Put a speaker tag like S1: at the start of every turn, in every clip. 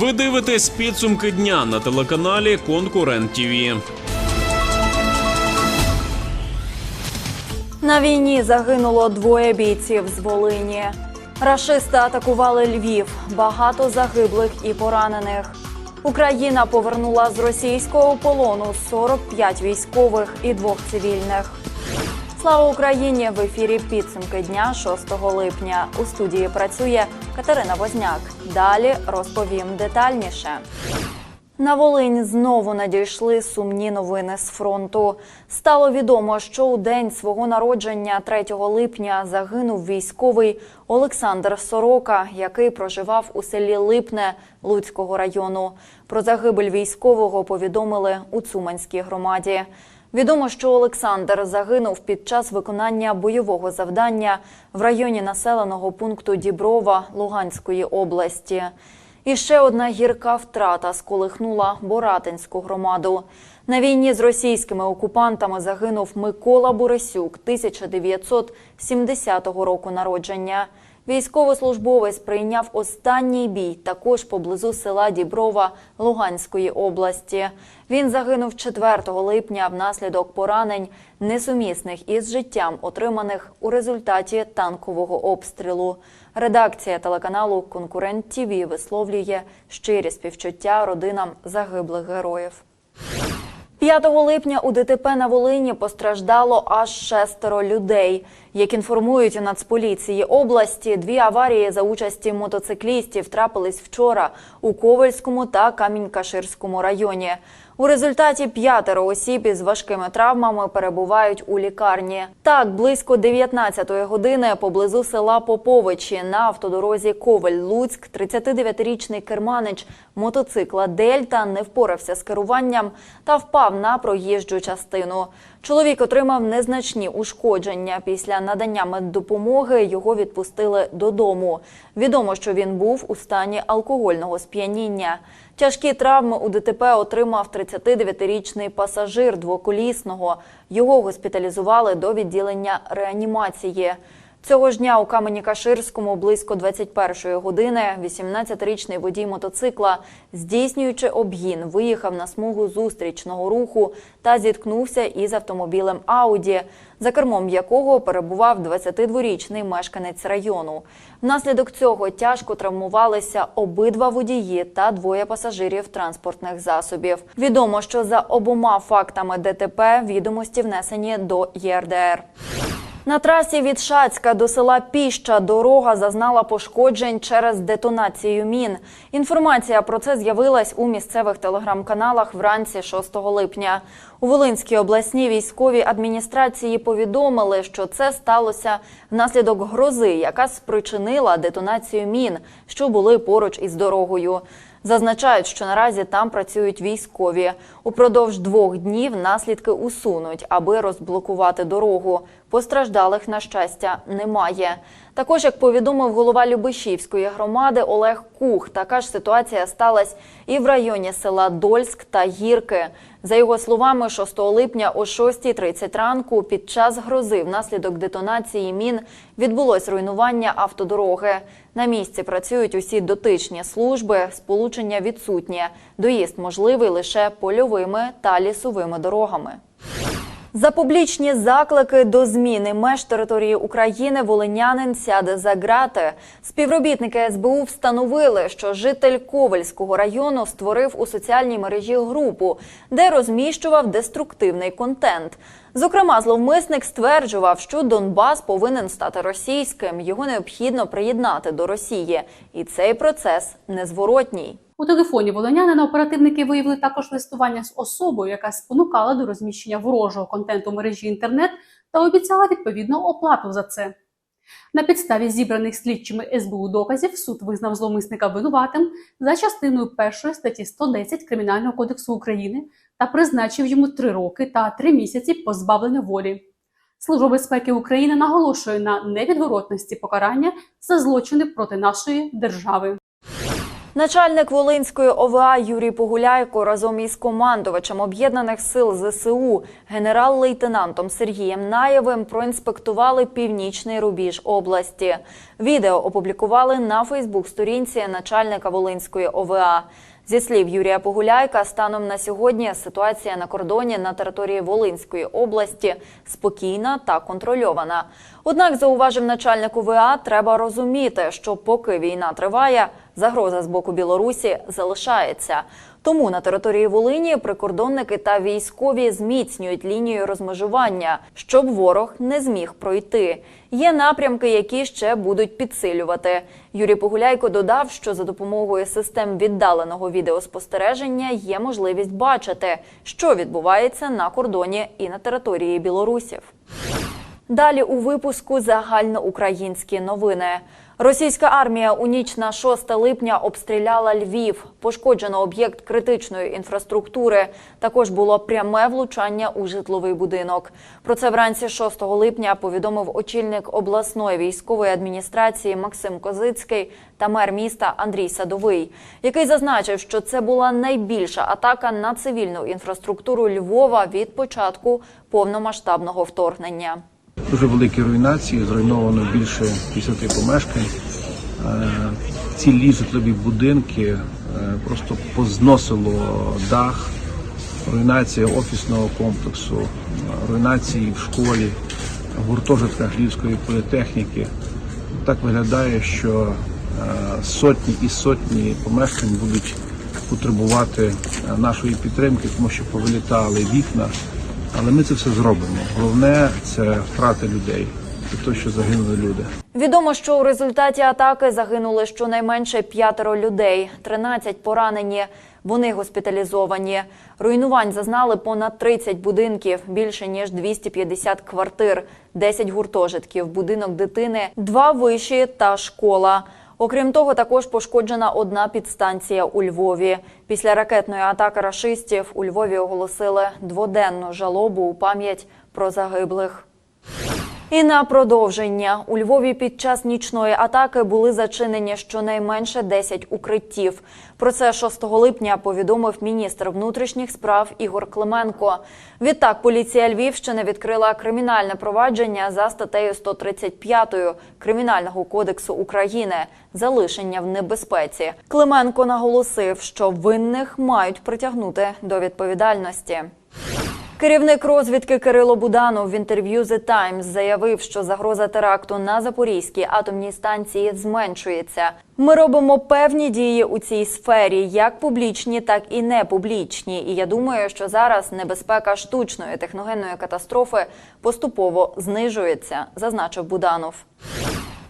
S1: Ви дивитесь підсумки дня на телеканалі Конкурент ТІВІ.
S2: На війні загинуло двоє бійців з Волині. Рашисти атакували Львів. Багато загиблих і поранених. Україна повернула з російського полону 45 військових і двох цивільних. Слава Україні! В ефірі підсумки дня 6 липня. У студії працює Катерина Возняк. Далі розповім детальніше. На Волинь знову надійшли сумні новини з фронту. Стало відомо, що у день свого народження 3 липня загинув військовий Олександр Сорока, який проживав у селі Липне Луцького району. Про загибель військового повідомили у Цуманській громаді. Відомо, що Олександр загинув під час виконання бойового завдання в районі населеного пункту Діброва Луганської області. І ще одна гірка втрата сколихнула Боратинську громаду. На війні з російськими окупантами загинув Микола Борисюк 1970 року народження. Військовослужбовець прийняв останній бій також поблизу села Діброва Луганської області. Він загинув 4 липня внаслідок поранень, несумісних із життям, отриманих у результаті танкового обстрілу. Редакція телеканалу Конкурент ТІВІ висловлює щирі співчуття родинам загиблих героїв. 5 липня у ДТП на Волині постраждало аж шестеро людей. Як інформують у Нацполіції області, дві аварії за участі мотоциклістів трапились вчора у Ковальському та Камінь-Каширському районі. У результаті п'ятеро осіб із важкими травмами перебувають у лікарні. Так, близько 19-ї години поблизу села Поповичі на автодорозі Ковель-Луцьк 39-річний керманич мотоцикла Дельта не впорався з керуванням та впав на проїжджу частину. Чоловік отримав незначні ушкодження. Після надання меддопомоги його відпустили додому. Відомо, що він був у стані алкогольного сп'яніння. Тяжкі травми у ДТП отримав 39-річний пасажир двоколісного. Його госпіталізували до відділення реанімації. Цього ж дня у Камені-Каширському близько 21-ї години 18-річний водій мотоцикла, здійснюючи обгін, виїхав на смугу зустрічного руху та зіткнувся із автомобілем Ауді, за кермом якого перебував 22-річний мешканець району. Внаслідок цього тяжко травмувалися обидва водії та двоє пасажирів транспортних засобів. Відомо, що за обома фактами ДТП відомості внесені до ЄРДР. На трасі від Шацька до села Піща дорога зазнала пошкоджень через детонацію мін. Інформація про це з'явилась у місцевих телеграм-каналах вранці 6 липня. У Волинській обласній військовій адміністрації повідомили, що це сталося внаслідок грози, яка спричинила детонацію мін, що були поруч із дорогою. Зазначають, що наразі там працюють військові. Упродовж двох днів наслідки усунуть, аби розблокувати дорогу. Постраждалих, на щастя, немає. Також, як повідомив голова Любишівської громади Олег Кух, така ж ситуація сталася і в районі села Дольськ та Гірки. За його словами, 6 липня о 6.30 ранку під час грози внаслідок детонації мін відбулось руйнування автодороги. На місці працюють усі дотичні служби, сполучення відсутнє. Доїзд можливий лише польовими та лісовими дорогами. За публічні заклики до зміни меж території України волинянин сяде за грати. Співробітники СБУ встановили, що житель Ковельського району створив у соціальній мережі групу, де розміщував деструктивний контент. Зокрема, зловмисник стверджував, що Донбас повинен стати російським. Його необхідно приєднати до Росії, і цей процес незворотній.
S3: У телефоні волонянина оперативники виявили також листування з особою, яка спонукала до розміщення ворожого контенту мережі інтернет та обіцяла відповідну оплату за це. На підставі зібраних слідчими СБУ доказів суд визнав зловмисника винуватим за частиною першої статті 110 Кримінального кодексу України та призначив йому три роки та три місяці позбавлення волі. Служба безпеки України наголошує на невідворотності покарання за злочини проти нашої держави.
S2: Начальник Волинської ОВА Юрій Погуляйко разом із командувачем об'єднаних сил ЗСУ генерал-лейтенантом Сергієм Наєвим проінспектували північний рубіж області. Відео опублікували на Фейсбук-сторінці начальника Волинської ОВА. Зі слів Юрія Погуляйка, станом на сьогодні ситуація на кордоні на території Волинської області спокійна та контрольована. Однак, зауважив начальник УВА, треба розуміти, що поки війна триває, загроза з боку Білорусі залишається. Тому на території Волині прикордонники та військові зміцнюють лінію розмежування, щоб ворог не зміг пройти. Є напрямки, які ще будуть підсилювати. Юрій Погуляйко додав, що за допомогою систем віддаленого відеоспостереження є можливість бачити, що відбувається на кордоні і на території білорусів. Далі у випуску загальноукраїнські новини. Російська армія у ніч на 6 липня обстріляла Львів. Пошкоджено об'єкт критичної інфраструктури. Також було пряме влучання у житловий будинок. Про це вранці 6 липня повідомив очільник обласної військової адміністрації Максим Козицький та мер міста Андрій Садовий, який зазначив, що це була найбільша атака на цивільну інфраструктуру Львова від початку повномасштабного вторгнення.
S4: Дуже великі руйнації, зруйновано більше 50 помешкань. Е, Цілі житлові будинки е, просто позносило дах, руйнація офісного комплексу, е, руйнації в школі, гуртожитках Львівської політехніки. Так виглядає, що сотні і сотні помешкань будуть потребувати нашої підтримки, тому що повилітали вікна. Але ми це все зробимо. Головне це втрати людей, те, що загинули люди.
S2: Відомо, що у результаті атаки загинули щонайменше п'ятеро людей, 13 поранені. Вони госпіталізовані. Руйнувань зазнали понад 30 будинків, більше ніж 250 квартир, 10 гуртожитків, будинок дитини, два виші та школа. Окрім того, також пошкоджена одна підстанція у Львові. Після ракетної атаки рашистів у Львові оголосили дводенну жалобу у пам'ять про загиблих. І на продовження у Львові під час нічної атаки були зачинені щонайменше 10 укриттів. Про це 6 липня повідомив міністр внутрішніх справ Ігор Клименко. Відтак поліція Львівщини відкрила кримінальне провадження за статтею 135 Кримінального кодексу України залишення в небезпеці. Клименко наголосив, що винних мають притягнути до відповідальності. Керівник розвідки Кирило Буданов в інтерв'ю The Times заявив, що загроза теракту на Запорізькій атомній станції зменшується. Ми робимо певні дії у цій сфері, як публічні, так і не публічні. І я думаю, що зараз небезпека штучної техногенної катастрофи поступово знижується, зазначив Буданов.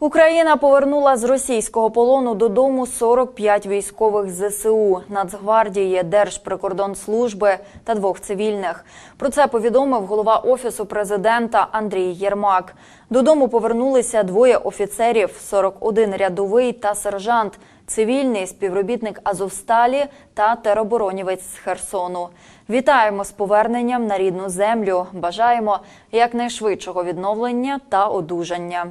S2: Україна повернула з російського полону додому 45 військових ЗСУ, Нацгвардії, Держприкордонслужби та двох цивільних. Про це повідомив голова офісу президента Андрій Єрмак. Додому повернулися двоє офіцерів: 41 рядовий та сержант, цивільний співробітник Азовсталі та тероборонівець з Херсону. Вітаємо з поверненням на рідну землю. Бажаємо якнайшвидшого відновлення та одужання.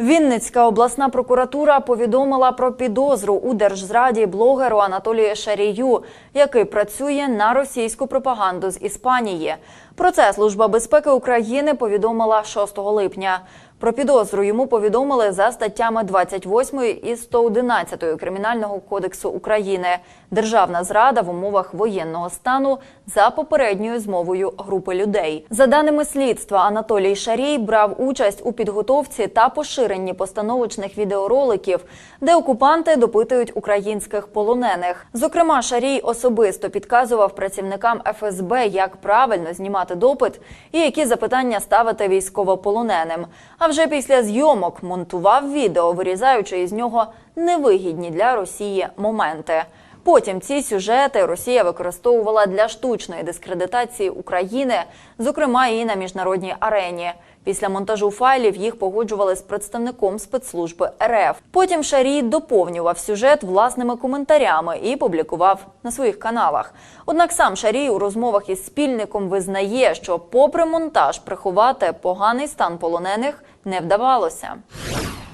S2: Вінницька обласна прокуратура повідомила про підозру у держзраді блогеру Анатолію Шарію, який працює на російську пропаганду з Іспанії. Про це Служба безпеки України повідомила 6 липня. Про підозру йому повідомили за статтями 28 і 111 Кримінального кодексу України державна зрада в умовах воєнного стану за попередньою змовою групи людей. За даними слідства, Анатолій Шарій брав участь у підготовці та поширенні постановочних відеороликів, де окупанти допитують українських полонених. Зокрема, Шарій особисто підказував працівникам ФСБ, як правильно знімати допит і які запитання ставити військовополоненим. А вже після зйомок монтував відео, вирізаючи із нього невигідні для Росії моменти. Потім ці сюжети Росія використовувала для штучної дискредитації України, зокрема і на міжнародній арені. Після монтажу файлів їх погоджували з представником спецслужби РФ. Потім Шарій доповнював сюжет власними коментарями і публікував на своїх каналах. Однак сам Шарій у розмовах із спільником визнає, що, попри монтаж, приховати поганий стан полонених не вдавалося.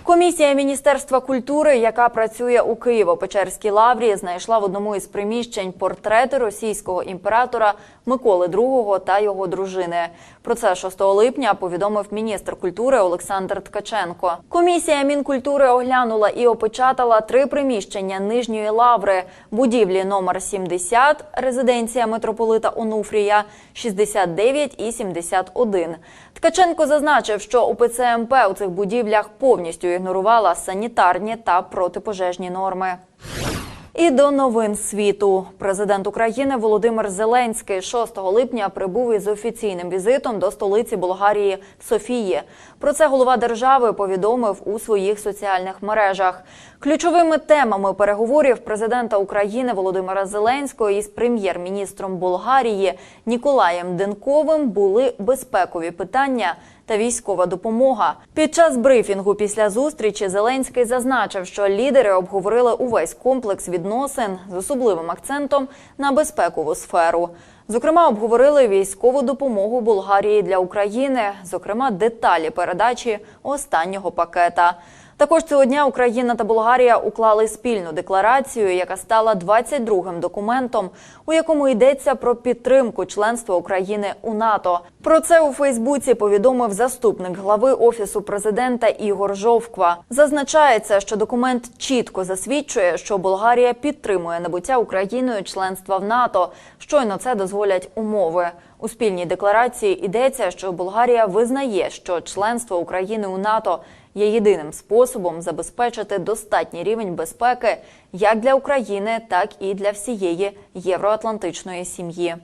S2: Комісія Міністерства культури, яка працює у Києво-Печерській лаврі, знайшла в одному із приміщень портрети російського імператора Миколи II та його дружини. Про це 6 липня повідомив міністр культури Олександр Ткаченко. Комісія Мінкультури оглянула і опечатала три приміщення нижньої лаври, будівлі номер 70, резиденція митрополита Онуфрія, 69 і 71. Ткаченко зазначив, що УПЦ МП у цих будівлях повністю ігнорувала санітарні та протипожежні норми. І до новин світу. Президент України Володимир Зеленський 6 липня прибув із офіційним візитом до столиці Болгарії Софії. Про це голова держави повідомив у своїх соціальних мережах. Ключовими темами переговорів президента України Володимира Зеленського із прем'єр-міністром Болгарії Ніколаєм Денковим були безпекові питання та військова допомога. Під час брифінгу після зустрічі Зеленський зазначив, що лідери обговорили увесь комплекс відносин з особливим акцентом на безпекову сферу. Зокрема, обговорили військову допомогу Болгарії для України, зокрема деталі передачі останнього пакета. Також цього дня Україна та Болгарія уклали спільну декларацію, яка стала 22-м документом, у якому йдеться про підтримку членства України у НАТО. Про це у Фейсбуці повідомив заступник глави офісу президента Ігор Жовква. Зазначається, що документ чітко засвідчує, що Болгарія підтримує набуття Україною членства в НАТО. Щойно це дозволять умови. У спільній декларації йдеться, що Болгарія визнає, що членство України у НАТО є єдиним способом забезпечити достатній рівень безпеки як для України, так і для всієї євроатлантичної сім'ї.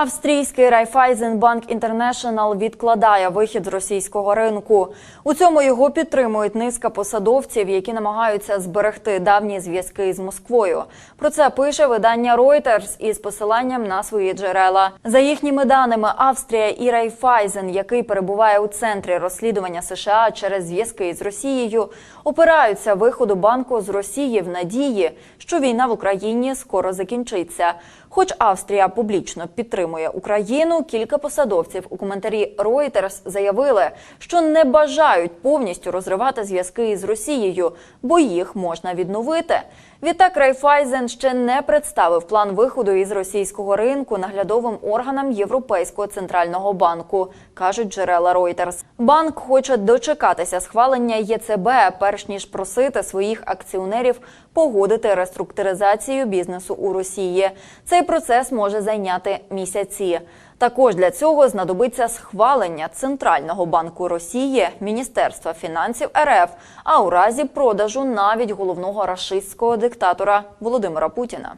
S2: Австрійський Райфайзенбанк Інтернешнл відкладає вихід з російського ринку. У цьому його підтримують низка посадовців, які намагаються зберегти давні зв'язки з Москвою. Про це пише видання Reuters із посиланням на свої джерела. За їхніми даними, Австрія і Райфайзен, який перебуває у центрі розслідування США через зв'язки з Росією, опираються виходу банку з Росії в надії, що війна в Україні скоро закінчиться. Хоч Австрія публічно підтримує Україну, кілька посадовців у коментарі Reuters заявили, що не бажають повністю розривати зв'язки із Росією, бо їх можна відновити. Відтак Райфайзен ще не представив план виходу із російського ринку наглядовим органам Європейського центрального банку, кажуть джерела Reuters. Банк хоче дочекатися схвалення ЄЦБ, перш ніж просити своїх акціонерів погодити реструктуризацію бізнесу у Росії. Цей процес може зайняти місяці. Також для цього знадобиться схвалення Центрального банку Росії, Міністерства фінансів РФ, а у разі продажу навіть головного рашистського диктатора Володимира Путіна.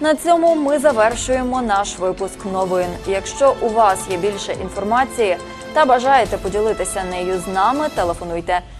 S2: На цьому ми завершуємо наш випуск новин. Якщо у вас є більше інформації та бажаєте поділитися нею з нами, телефонуйте